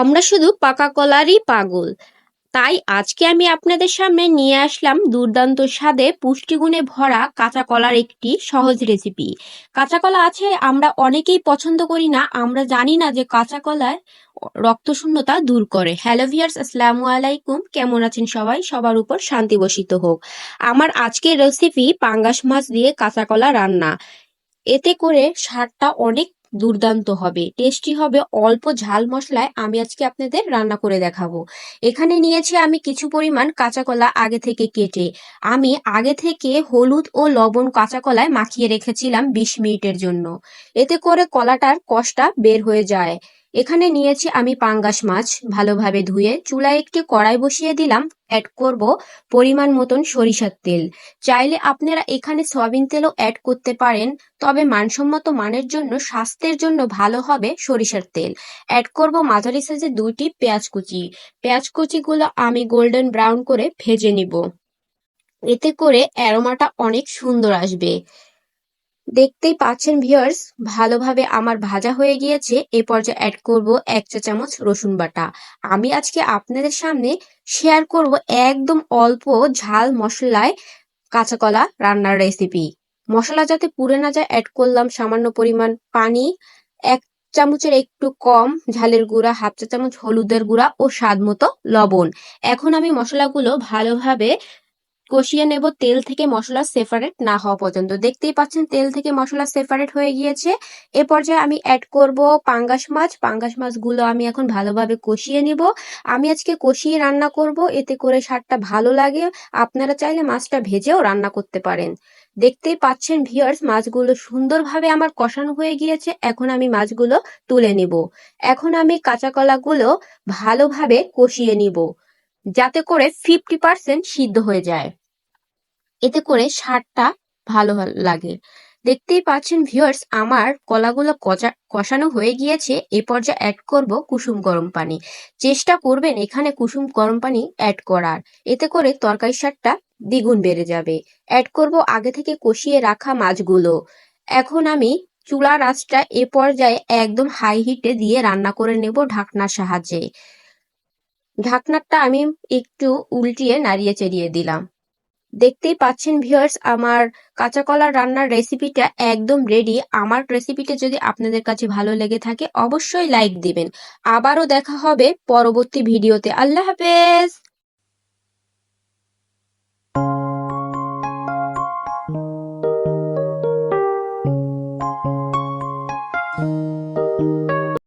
আমরা শুধু পাকা কলারই পাগল। তাই আজকে আমি আপনাদের সামনে নিয়ে আসলাম দুর্দান্ত স্বাদে পুষ্টিগুণে ভরা কাঁচা কলার একটি সহজ রেসিপি কাঁচা কলা আছে, আমরা অনেকেই পছন্দ করি না, আমরা জানি না যে কাঁচা কলার রক্তশূন্যতা দূর করে। হ্যালো ভিয়ার্স আসসালামু আলাইকুম। কেমন আছেন সবাই? সবার উপর শান্তি বসিত হোক। আমার আজকের রেসিপি পাঙ্গাস মাছ দিয়ে কাঁচা কলা রান্না। এতে করে স্বাদটা অনেক দুর্দান্ত হবে। টেস্টি হবে, অল্প ঝাল মশলায় আমি আজকে আপনাদের রান্না করে দেখাবো। এখানে নিয়েছি আমি কিছু পরিমাণ কাঁচা কলা আগে থেকে কেটে। আমি আগে থেকে হলুদ ও লবণ কাঁচা কলায় মাখিয়ে রেখেছিলাম বিশ মিনিটের জন্য। এতে করে কলাটার কষটা বের হয়ে যায়। এখানে নিয়েছি আমি পাঙ্গাস মাছ, ভালোভাবে ধুয়ে চুলায় একটি কড়াই বসিয়ে দিলাম অ্যাড করব পরিমাণ মতন সরিষার তেল। চাইলে আপনারা এখানে সয়াবিন তেলও অ্যাড করতে পারেন, তবে মানসম্মত মানের জন্য, স্বাস্থ্যের জন্য ভালো হবে সরিষার তেল। অ্যাড করব মাঝারি সাইজের দুইটি পেঁয়াজ কুচি। পেঁয়াজ কুচিগুলো আমি গোল্ডেন ব্রাউন করে ভেজে নিব। এতে করে অ্যারোমাটা অনেক সুন্দর আসবে। দেখতেই পাচ্ছেন ভিউয়ার্স ভালোভাবে আমার ভাজা হয়ে গিয়েছে। এ পর্যায়ে অ্যাড করব এক চা চামচ রসুন বাটা। আমি আজকে আপনাদের সামনে শেয়ার করব একদম অল্প ঝাল মশলায় কাঁচা কলা রান্নার রেসিপি মশলা যাতে পুড়ে না যায় অ্যাড করলাম সামান্য পরিমাণ পানি, এক চামচের একটু কম ঝালের গুঁড়া, হাফ চা চামচ হলুদের গুঁড়া ও স্বাদ মতো লবণ। এখন আমি মশলাগুলো ভালোভাবে কষিয়ে নেব তেল থেকে মশলা সেপারেট না হওয়া পর্যন্ত। দেখতেই পাচ্ছেন তেল থেকে মশলা সেপারেট হয়ে গিয়েছে। এ পর্যায়ে আমি অ্যাড করব পাঙ্গাস মাছ। পাঙ্গাস মাছগুলো আমি এখন ভালোভাবে কষিয়ে নিব। আমি আজকে কষিয়ে রান্না করব। এতে করে স্বাদটা ভালো লাগে। আপনারা চাইলে মাছটা ভেজেও রান্না করতে পারেন। দেখতেই পাচ্ছেন ভিউয়ার্স মাছগুলো সুন্দরভাবে আমার কষানো হয়ে গিয়েছে। এখন আমি মাছগুলো তুলে নিব। এখন আমি কাঁচা কলাগুলো ভালোভাবে কষিয়ে নিব। যাতে করে ফিফটি পার্সেন্ট সিদ্ধ হয়ে যায়। এতে করে স্বাদটা ভালো লাগে। দেখতেই পাচ্ছেন ভিউয়ার্স আমার কলাগুলো কচা কষানো হয়ে গিয়েছে। এ পর্যায়ে অ্যাড করব কুসুম গরম পানি। চেষ্টা করবেন এখানে কুসুম গরম পানি অ্যাড করার। এতে করে তরকারি স্বাদটা দ্বিগুণ বেড়ে যাবে। অ্যাড করব আগে থেকে কষিয়ে রাখা মাছগুলো। এখন আমি চুলার আঁচটা এ পর্যায়ে একদম হাই হিটে দিয়ে রান্না করে নেব ঢাকনার সাহায্যে। ঢাকনাটা আমি একটু উল্টিয়ে নাড়িয়ে চেড়িয়ে দিলাম। দেখতেই পাচ্ছেন ভিউয়ার্স আমার কাঁচা কলার রান্নার রেসিপিটা একদম রেডি আমার রেসিপিটা যদি আপনাদের কাছে ভালো লেগে থাকে, অবশ্যই লাইক দিবেন। আবারও দেখা হবে পরবর্তী ভিডিওতে আল্লাহ হাফেজ!